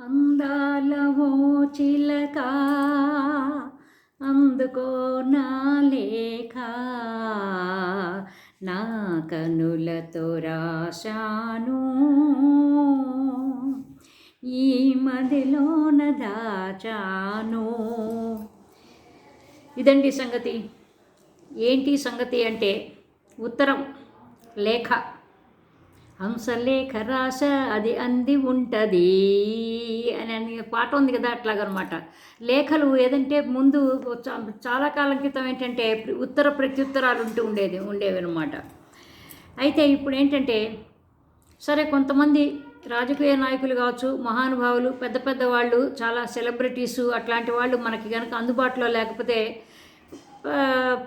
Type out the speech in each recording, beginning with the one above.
అందాలవో చిలక అందుకో నా లేఖ. నా కనులతో రాశాను. ఈ మదిలోన దాచాను. ఇదండి సంగతి. ఏంటి సంగతి అంటే ఉత్తరం లేఖ. హంసలేఖ రాశ అది అంది ఉంటుంది అని అని పాట ఉంది కదా అట్లాగనమాట. లేఖలు ఏదంటే ముందు చా- చాలా కాలం క్రితం ఏంటంటే ఉత్తర ప్రత్యుత్తరాలు ఉంటూ ఉండేది ఉండేవి అనమాట అయితే ఇప్పుడు ఏంటంటే సరే కొంతమంది రాజకీయ నాయకులు కావచ్చు మహానుభావులు పెద్ద పెద్ద వాళ్ళు చాలా సెలబ్రిటీసు అట్లాంటి వాళ్ళు మనకి కనుక అందుబాటులో లేకపోతే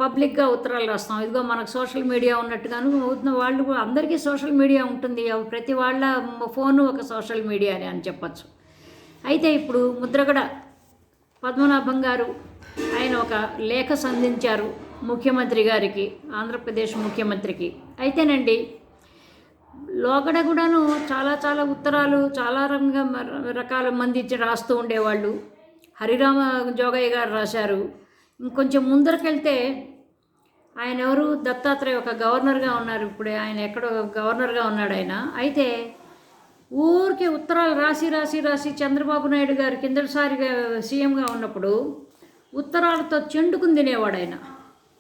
పబ్లిక్గా ఉత్తరాలు రాస్తాం. ఇదిగో మనకు సోషల్ మీడియా ఉన్నట్టుగాను అవుతున్న వాళ్ళు కూడా- అందరికీ సోషల్ మీడియా ఉంటుంది. ప్రతి వాళ్ళ ఫోను ఒక సోషల్ మీడియానే అని అని చెప్పచ్చు. అయితే ఇప్పుడు ముద్రగడ పద్మనాభం గారు ఆయన ఒక లేఖ సంధించారు ముఖ్యమంత్రి గారికి ఆంధ్రప్రదేశ్ ముఖ్యమంత్రికి. అయితేనండి లోగడ కూడాను చాలా చాలా ఉత్తరాలు చాలా రంగా రకాల మంది ఇచ్చి రాస్తూ ఉండేవాళ్ళు. హరిరామ జోగయ్య గారు రాశారు. ఇంకొంచెం ముందరకెళ్తే ఆయన ఎవరు దత్తాత్రేయ ఒక గవర్నర్గా ఉన్నారు. ఇప్పుడు ఆయన ఎక్కడో గవర్నర్గా ఉన్నాడు ఆయన. అయితే ఊరికే ఉత్తరాలు రాసి రాసి రాసి చంద్రబాబు నాయుడు గారు కిందటిసారిగా సీఎంగా ఉన్నప్పుడు ఉత్తరాలతో చెండుకుని తినేవాడు ఆయన.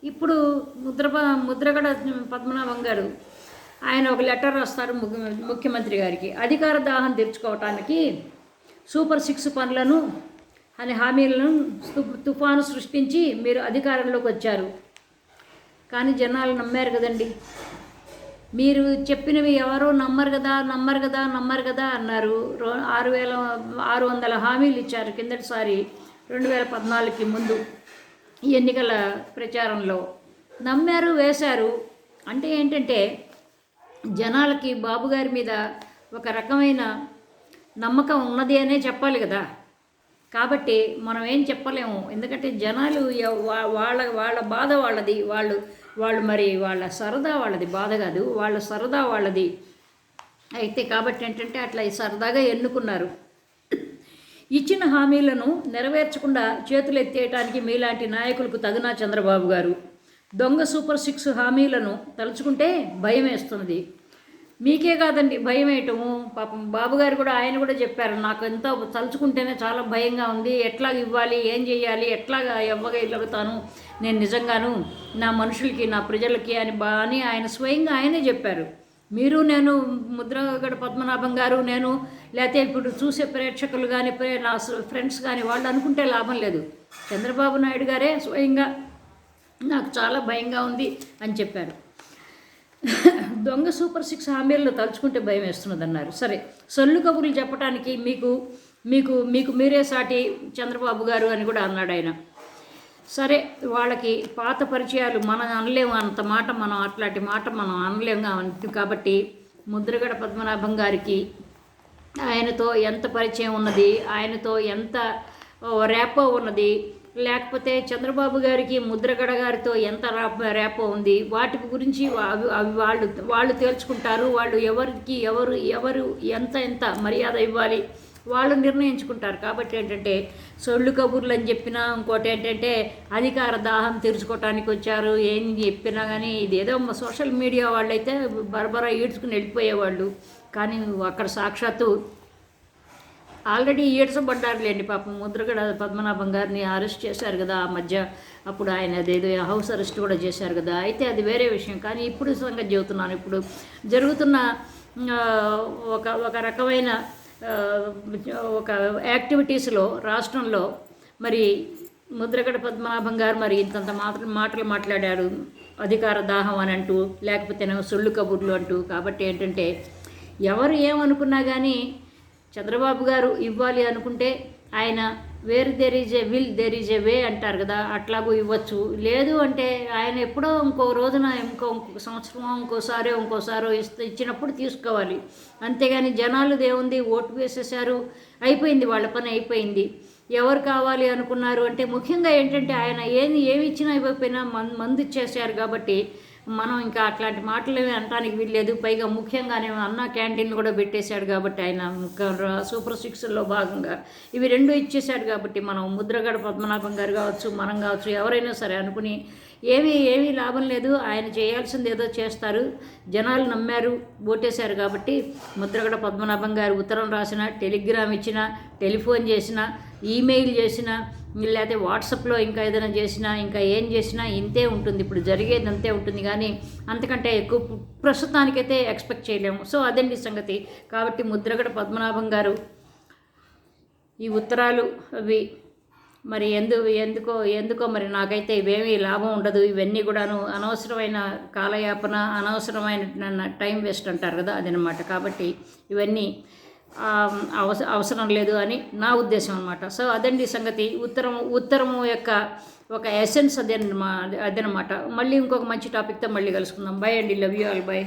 ఇప్పుడు ముద్ర ముద్రగడ పద్మనాభం గారు ఆయన ఒక లెటర్ రాస్తారు ముఖ్య- ముఖ్యమంత్రి గారికి. అధికార దాహం తెచ్చుకోవటానికి సూపర్ సిక్స్ పనులను అనే హామీలను తుఫాను సృష్టించి మీరు అధికారంలోకి వచ్చారు. కానీ జనాలు నమ్మారు కదండి. మీరు చెప్పినవి ఎవరో నమ్మరు కదా నమ్మరు కదా నమ్మరు కదా అన్నారు. రో- ఆరు వేల ఆరు వందల హామీలు ఇచ్చారు కిందటిసారి రెండు వేల పద్నాలుగుకి ముందు ఈ ఎన్నికల ప్రచారంలో. నమ్మారు వేశారు. అంటే ఏంటంటే జనాలకి బాబుగారి మీద ఒక రకమైన నమ్మకం ఉన్నది అనే చెప్పాలి కదా. కాబట్టి మనం ఏం చెప్పలేము. ఎందుకంటే జనాలు వాళ్ళ వాళ్ళ బాధ వాళ్ళది. వాళ్ళు వాళ్ళు మరి వాళ్ళ సరదా వాళ్ళది. బాధ కాదు. వాళ్ళ సరదా వాళ్ళది. అయితే కాబట్టి ఏంటంటే అట్లా సరదాగా ఎన్నుకున్నారు. ఇచ్చిన హామీలను నెరవేర్చకుండా చేతులు ఎత్తేయటానికి మీలాంటి నాయకులకు తగునా చంద్రబాబు గారు. దొంగ సూపర్ సిక్స్ హామీలను తలుచుకుంటే భయం వేస్తున్నది మీకే కాదండి భయం వేయటము పాపం బాబు గారు కూడా ఆయన కూడా చెప్పారు నాకు ఎంత తలుచుకుంటేనే చాలా భయంగా ఉంది. ఎట్లా ఇవ్వాలి? ఏం చేయాలి ఎట్లాగా ఇవ్వగలుగుతాను నేను నిజంగాను నా మనుషులకి నా ప్రజలకి అని బా అని ఆయన స్వయంగా ఆయనే చెప్పారు. మీరు నేను ముద్రగడ పద్మనాభం గారు నేను లేకపోతే ఇప్పుడు చూసే ప్రేక్షకులు కానీ నా ఫ్రెండ్స్ కానీ వాళ్ళు అనుకుంటే లాభం లేదు. చంద్రబాబు నాయుడు గారే స్వయంగా నాకు చాలా భయంగా ఉంది అని చెప్పారు. దొంగ సూపర్ సిక్స్ హామీలను తలుచుకుంటే భయం వేస్తున్నది అన్నారు సరే సొల్లు కబుర్లు చెప్పడానికి మీకు మీకు మీకు మీరే సాటి చంద్రబాబు గారు అని కూడా అన్నాడు ఆయన. సరే వాళ్ళకి పాత పరిచయాలు మనం అనలేము అంత మాట మనం అట్లాంటి మాట మనం అనలేము కాబట్టి ముద్రగడ పద్మనాభం గారికి ఆయనతో ఎంత పరిచయం ఉన్నది ఆయనతో ఎంత ర్యాపో రేపో ఉన్నది లేకపోతే చంద్రబాబు గారికి ముద్రగడ గారితో ఎంత రా- రేపో ఉంది? వాటి గురించి అవి అవి వాళ్ళు వాళ్ళు తేల్చుకుంటారు. వాళ్ళు ఎవరికి ఎవరు ఎవరు ఎంత ఎంత మర్యాద ఇవ్వాలి? వాళ్ళు నిర్ణయించుకుంటారు. కాబట్టి ఏంటంటే సొళ్ళు కబుర్లు అని చెప్పినా ఇంకోటి ఏంటంటే అధికార దాహం తీర్చుకోవటానికి వచ్చారు. ఏం చెప్పినా కానీ ఇదేదో సోషల్ మీడియా వాళ్ళైతే బరబరా ఈడ్చుకుని వెళ్ళిపోయేవాళ్ళు. కానీ అక్కడ సాక్షాత్తు ఆల్రెడీ ఈడ్చబడ్డారులేండి పాపం. ముద్రగడ పద్మనాభం గారిని అరెస్ట్ చేశారు కదా ఆ మధ్య. అప్పుడు ఆయన అదేదో హౌస్ అరెస్ట్ కూడా చేశారు కదా. అయితే అది వేరే విషయం. కానీ ఇప్పుడు సంగతి చెబుతున్నాను. ఇప్పుడు జరుగుతున్న ఒక ఒక రకమైన ఒక యాక్టివిటీస్లో రాష్ట్రంలో మరి ముద్రగడ పద్మనాభం గారు మరి ఇంతంత మాటలు మాటలు మాట్లాడారు. అధికార దాహం అని అంటూ లేకపోతే సొల్లు కబుర్లు అంటూ. కాబట్టి ఏంటంటే ఎవరు ఏమనుకున్నా కానీ చంద్రబాబు గారు ఇవ్వాలి అనుకుంటే ఆయన where there is a will there is a way అంటారు కదా అట్లాగూ ఇవ్వచ్చు. లేదు అంటే ఆయన ఎప్పుడో ఇంకో రోజున ఇంకో ఇంకొక సంవత్సరం ఇంకోసారో ఇంకోసారో ఇస్తే ఇచ్చినప్పుడు తీసుకోవాలి. అంతేగాని జనాలు దేవుంది ఓటు వేసేసారు అయిపోయింది వాళ్ళ పని అయిపోయింది. ఎవరు కావాలి అనుకున్నారు అంటే ముఖ్యంగా ఏంటంటే ఆయన ఏది ఏమి ఇచ్చినా ఇవ్వకపోయినా మన్ మందు ఇచ్చేసారు కాబట్టి మనం ఇంకా అట్లాంటి మాటలు అనడానికి వీల్లేదు. పైగా ముఖ్యంగానే అన్న క్యాంటీన్ కూడా పెట్టేశాడు కాబట్టి ఆయన సూపర్ సిక్స్లో భాగంగా ఇవి రెండు ఇచ్చేశాడు కాబట్టి మనం ముద్రగడ పద్మనాభం గారు కావచ్చు మనం కావచ్చు ఎవరైనా సరే అనుకుని ఏమీ ఏమీ లాభం లేదు. ఆయన చేయాల్సింది ఏదో చేస్తారు. జనాలు నమ్మారు ఓటేశారు కాబట్టి ముద్రగడ పద్మనాభం గారు ఉత్తరం రాసిన టెలిగ్రామ్ ఇచ్చిన టెలిఫోన్ చేసిన ఈమెయిల్ చేసిన లేకపోతే వాట్సాప్లో ఇంకా ఏదైనా చేసినా ఇంకా ఏం చేసినా ఇంతే ఉంటుంది. ఇప్పుడు జరిగేది అంతే ఉంటుంది కానీ అంతకంటే ఎక్కువ ప్రస్తుతానికైతే ఎక్స్పెక్ట్ చేయలేము. సో అదండి సంగతి. కాబట్టి ముద్రగడ పద్మనాభం గారు ఈ ఉత్తరాలు అవి మరి ఎందు ఎందుకో ఎందుకో మరి నాకైతే ఇవేమీ లాభం ఉండదు. ఇవన్నీ కూడాను అనవసరమైన కాలయాపన అనవసరమైన టైం వేస్ట్ అంటారు కదా అదనమాట. కాబట్టి ఇవన్నీ అవస అవసరం లేదు అని నా ఉద్దేశం అనమాట సో అదండి సంగతి. ఉత్తరం ఉత్తరము యొక్క ఒక ఎసెన్స్ అదే అదనమాట మళ్ళీ ఇంకొక మంచి టాపిక్తో మళ్ళీ కలుసుకుందాం. బై అండి. Love you all by